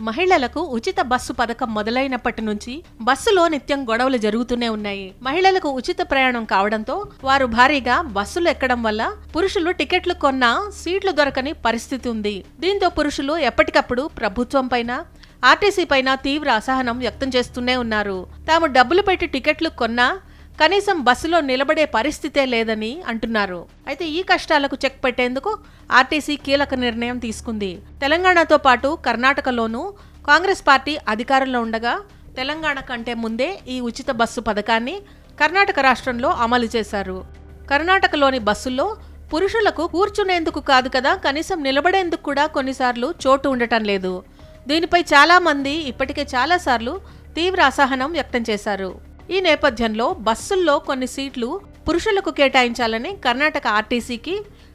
మహిళలకు ఉచిత బస్సు పథకం మొదలైనప్పటి నుంచి బస్సులో నిత్యం గొడవలు జరుగుతూనే ఉన్నాయి. మహిళలకు ఉచిత ప్రయాణం కావడంతో వారు భారీగా బస్సులు ఎక్కడం వల్ల పురుషులు టికెట్లు కొన్నా సీట్లు దొరకని పరిస్థితి ఉంది. దీంతో పురుషులు ఎప్పటికప్పుడు ప్రభుత్వం పైన ఆర్టీసీ పైన తీవ్ర అసహనం వ్యక్తం చేస్తూనే ఉన్నారు. తాము డబ్బులు పెట్టి టికెట్లు కొన్నా కనీసం బస్సులో నిలబడే పరిస్థితే లేదని అంటున్నారు. అయితే ఈ కష్టాలకు చెక్ పెట్టేందుకు ఆర్టీసీ కీలక నిర్ణయం తీసుకుంది. తెలంగాణతో పాటు కర్ణాటకలోనూ కాంగ్రెస్ పార్టీ అధికారంలో ఉండగా తెలంగాణ కంటే ముందే ఈ ఉచిత బస్సు పథకాన్ని కర్ణాటక రాష్ట్రంలో అమలు చేశారు. కర్ణాటకలోని బస్సుల్లో పురుషులకు కూర్చునేందుకు కాదు కదా కనీసం నిలబడేందుకు కూడా కొన్నిసార్లు చోటు ఉండటం లేదు. దీనిపై చాలామంది ఇప్పటికే చాలాసార్లు తీవ్ర అసహనం వ్యక్తం చేశారు. ఈ నేపథ్యంలో బస్సుల్లో కొన్ని సీట్లు పురుషులకు కేటాయించాలని కర్ణాటక ఆర్టీసీకి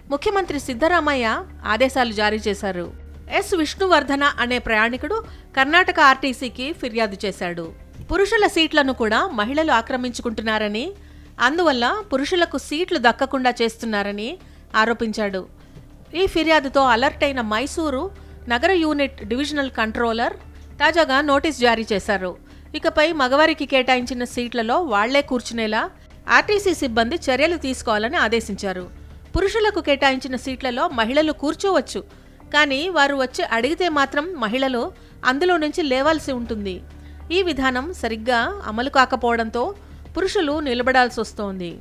ముఖ్యమంత్రి సిద్ధరామయ్య ఆదేశాలు జారీ చేశారు. ఎస్ విష్ణువర్ధన అనే ప్రయాణికుడు కర్ణాటక ఆర్టీసీకి ఫిర్యాదు చేశాడు. పురుషుల సీట్లను కూడా మహిళలు ఆక్రమించుకుంటున్నారని అందువల్ల పురుషులకు సీట్లు దక్కకుండా చేస్తున్నారని ఆరోపించాడు. ఈ ఫిర్యాదుతో అలర్ట్ అయిన మైసూరు నగర యూనిట్ డివిజనల్ కంట్రోలర్ తాజాగా నోటీస్ జారీ చేశారు. ఇకపై మగవారికి కేటాయించిన సీట్లలో వాళ్ళే కూర్చునేలా ఆర్టీసీ సిబ్బంది చర్యలు తీసుకోవాలని ఆదేశించారు. పురుషులకు కేటాయించిన సీట్లలో మహిళలు కూర్చోవచ్చు. కానీ వారు వచ్చి అడిగితే మాత్రం మహిళలు అందులో నుంచి లేవాల్సి ఉంటుంది. ఈ విధానం సరిగ్గా అమలు కాకపోవడంతో పురుషులు నిలబడాల్సి వస్తోంది.